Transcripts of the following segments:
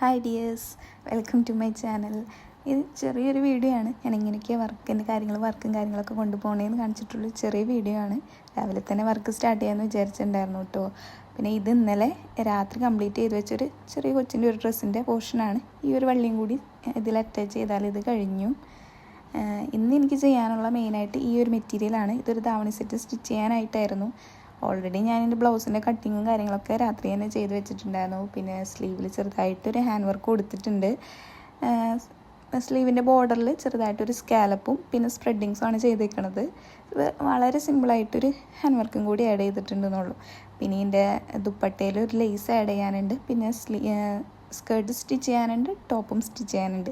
Hi dears welcome to my channel ഇത് ചെറിയൊരു video ആണ്. ഞാൻ എങ്ങനെയൊക്കെയാണ് വർക്കിന്റെ കാര്യങ്ങൾ വർക്കും കാര്യങ്ങളൊക്കെ കൊണ്ടുപോകണേന്ന് കാണിച്ചിട്ടുള്ള ചെറിയ വീഡിയോ ആണ്. രാവിലെ തന്നെ വർക്ക് സ്റ്റാർട്ട് ചെയ്യാമെന്ന് വിചാരിച്ചിട്ടുണ്ടായിരുന്നു കേട്ടോ പിന്നെ ഇത് ഇന്നലെ രാത്രി കംപ്ലീറ്റ് ചെയ്ത് വെച്ചൊരു ചെറിയ കൊച്ചിന്റെ ഒരു ഡ്രസ്സിന്റെ പോർഷനാണ് ഈ ഒരു വള്ളിയും കൂടി ഇതിൽ അറ്റാച്ച് ചെയ്താൽ ഇത് കഴിഞ്ഞു. ഇന്ന് എനിക്ക് ചെയ്യാനുള്ള മെയിനായിട്ട് ഈ ഒരു മെറ്റീരിയലാണ് ഇതൊരു ധാവണി സെറ്റ് സ്റ്റിച്ച് ചെയ്യാനായിട്ടായിരുന്നു. ഓൾറെഡി ഞാൻ എന്റെ ബ്ലൗസിന്റെ കട്ടിങ്ങും കാര്യങ്ങളൊക്കെ രാത്രി തന്നെ ചെയ്ത് വെച്ചിട്ടുണ്ടായിരുന്നു. പിന്നെ സ്ലീവിൽ ചെറുതായിട്ടൊരു ഹാൻഡ് വർക്ക് കൊടുത്തിട്ടുണ്ട്. സ്ലീവിന്റെ ബോർഡറിൽ ചെറുതായിട്ടൊരു സ്കാലപ്പും പിന്നെ സ്പ്രെഡിങ്സും ആണ് ചെയ്തേക്കണത്. വളരെ സിമ്പിളായിട്ടൊരു ഹാൻഡ് വർക്കും കൂടി ആഡ് ചെയ്തിട്ടുണ്ടെന്നുള്ളൂ. പിന്നെ ഇതിന്റെ ദുപ്പട്ടയിൽ ഒരു ലേസ് ആഡ് ചെയ്യാനുണ്ട്. പിന്നെ സ്ലീ സ്കേർട്ട് സ്റ്റിച്ച് ചെയ്യാനുണ്ട് ടോപ്പും സ്റ്റിച്ച് ചെയ്യാനുണ്ട്.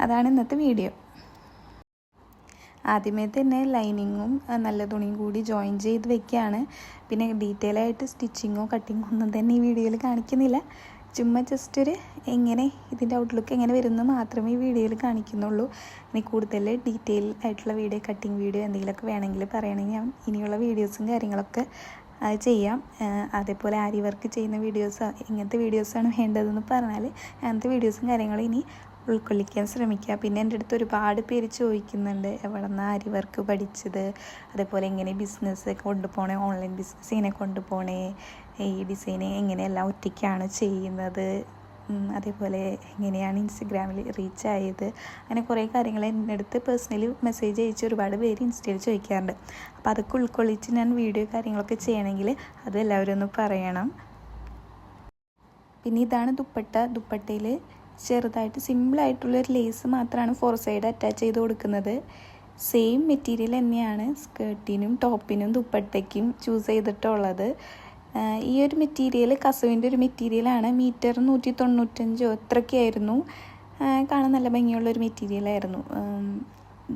അതാണ് ഇന്നത്തെ വീഡിയോ ആദ്യമേ തന്നെ ലൈനിങ്ങും നല്ല തുണിയും കൂടി ജോയിൻ ചെയ്ത് വെക്കുകയാണ് പിന്നെ ഡീറ്റെയിൽ ആയിട്ട് സ്റ്റിച്ചിങ്ങോ കട്ടിങ്ങോ ഒന്നും തന്നെ ഈ വീഡിയോയിൽ കാണിക്കുന്നില്ല. ചുമ്മാ ജസ്റ്റ് ഒരു എങ്ങനെ ഇതിന്റെ ഔട്ട്ലുക്ക് എങ്ങനെ വരുന്നു മാത്രമേ ഈ വീഡിയോയിൽ കാണിക്കുന്നുള്ളൂ. ഇനി കൂടുതൽ ഡീറ്റെയിൽ ആയിട്ടുള്ള വീഡിയോ കട്ടിങ് വീഡിയോ എന്തെങ്കിലുമൊക്കെ വേണമെങ്കിൽ പറയണമെങ്കിൽ ഞാൻ ഇനിയുള്ള വീഡിയോസും കാര്യങ്ങളൊക്കെ ആ, ചെയ്യാം. അതേപോലെ ആരി വർക്ക് ചെയ്യുന്ന വീഡിയോസ് ഇങ്ങനത്തെ വീഡിയോസാണ് വേണ്ടതെന്ന് പറഞ്ഞാൽ അങ്ങനത്തെ വീഡിയോസും കാര്യങ്ങളും ഇനി ഉൾക്കൊള്ളിക്കാൻ ശ്രമിക്കുക. പിന്നെ എന്റെ അടുത്ത് ഒരുപാട് പേര് ചോദിക്കുന്നുണ്ട് എവിടെ നിന്ന് ആരി വർക്ക് പഠിച്ചത്? അതേപോലെ എങ്ങനെ ബിസിനസ് കൊണ്ടുപോകണേ ഓൺലൈൻ ബിസിനസ് ഇങ്ങനെ കൊണ്ടുപോകണേ ഈ ഡിസൈനിങ് എങ്ങനെയെല്ലാം ഒറ്റയ്ക്കാണ് ചെയ്യുന്നത്? അതേപോലെ എങ്ങനെയാണ് ഇൻസ്റ്റഗ്രാമിൽ റീച്ച് ആയത്? അങ്ങനെ കുറേ കാര്യങ്ങൾ എന്റെ അടുത്ത് പേഴ്സണലി മെസ്സേജ് അയച്ച് ഒരുപാട് പേര് ഇൻസ്റ്റയിൽ ചോദിക്കാറുണ്ട്. അപ്പോൾ അതൊക്കെ ഉൾക്കൊള്ളിച്ച് ഞാൻ വീഡിയോ കാര്യങ്ങളൊക്കെ ചെയ്യണമെങ്കിൽ അത് എല്ലാവരും ഒന്ന് പറയണം. പിന്നെ ഇതാണ് ദുപ്പട്ട. ദുപ്പട്ടയിൽ ചെറുതായിട്ട് സിമ്പിളായിട്ടുള്ളൊരു ലേസ് മാത്രമാണ് ഫോർ സൈഡ് അറ്റാച്ച് ചെയ്ത് കൊടുക്കുന്നത്. സെയിം മെറ്റീരിയൽ തന്നെയാണ് സ്കേർട്ടിനും ടോപ്പിനും ദുപ്പട്ടയ്ക്കും ചൂസ് ചെയ്തിട്ടുള്ളത്. ഈ ഒരു മെറ്റീരിയൽ കസവിന്റെ ഒരു മെറ്റീരിയലാണ് മീറ്റർ നൂറ്റി തൊണ്ണൂറ്റഞ്ചോ എത്രയൊക്കെയായിരുന്നു കാണാൻ നല്ല ഭംഗിയുള്ള ഭംഗിയുള്ളൊരു മെറ്റീരിയലായിരുന്നു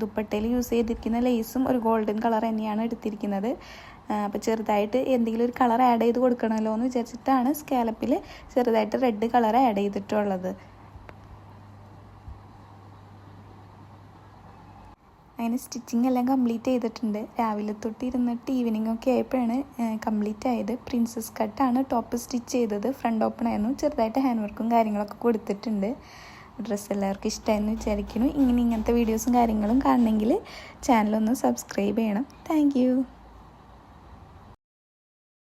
ദുപ്പട്ടയിൽ യൂസ് ചെയ്തിരിക്കുന്ന ലേസും ഒരു ഗോൾഡൻ കളർ തന്നെയാണ് എടുത്തിരിക്കുന്നത്. അപ്പോൾ ചെറുതായിട്ട് എന്തെങ്കിലും ഒരു കളർ ആഡ് ചെയ്ത് കൊടുക്കണമല്ലോ എന്ന് വിചാരിച്ചിട്ടാണ് സ്കാലപ്പിൽ ചെറുതായിട്ട് റെഡ് കളർ ആഡ് ചെയ്തിട്ടുള്ളത്. അങ്ങനെ സ്റ്റിച്ചിങ് എല്ലാം കംപ്ലീറ്റ് ചെയ്തിട്ടുണ്ട്. രാവിലെ തൊട്ട് ഇരുന്നിട്ട് ഈവനിങ് ഒക്കെ ആയപ്പോഴാണ് കംപ്ലീറ്റ് ആയത്. പ്രിൻസസ് കട്ടാണ് ടോപ്പ് സ്റ്റിച്ച് ചെയ്തത്. ഫ്രണ്ട് ഓപ്പൺ ആയിരുന്നു. ചെറുതായിട്ട് ഹാൻഡ് വർക്കും കാര്യങ്ങളൊക്കെ കൊടുത്തിട്ടുണ്ട്. ഡ്രസ്സ് എല്ലാവർക്കും ഇഷ്ടമായെന്ന് വിചാരിക്കുന്നു. ഇങ്ങനെ ഇങ്ങനത്തെ വീഡിയോസും കാര്യങ്ങളും കാണണമെങ്കിൽ ചാനലൊന്ന് സബ്സ്ക്രൈബ് ചെയ്യണം. താങ്ക്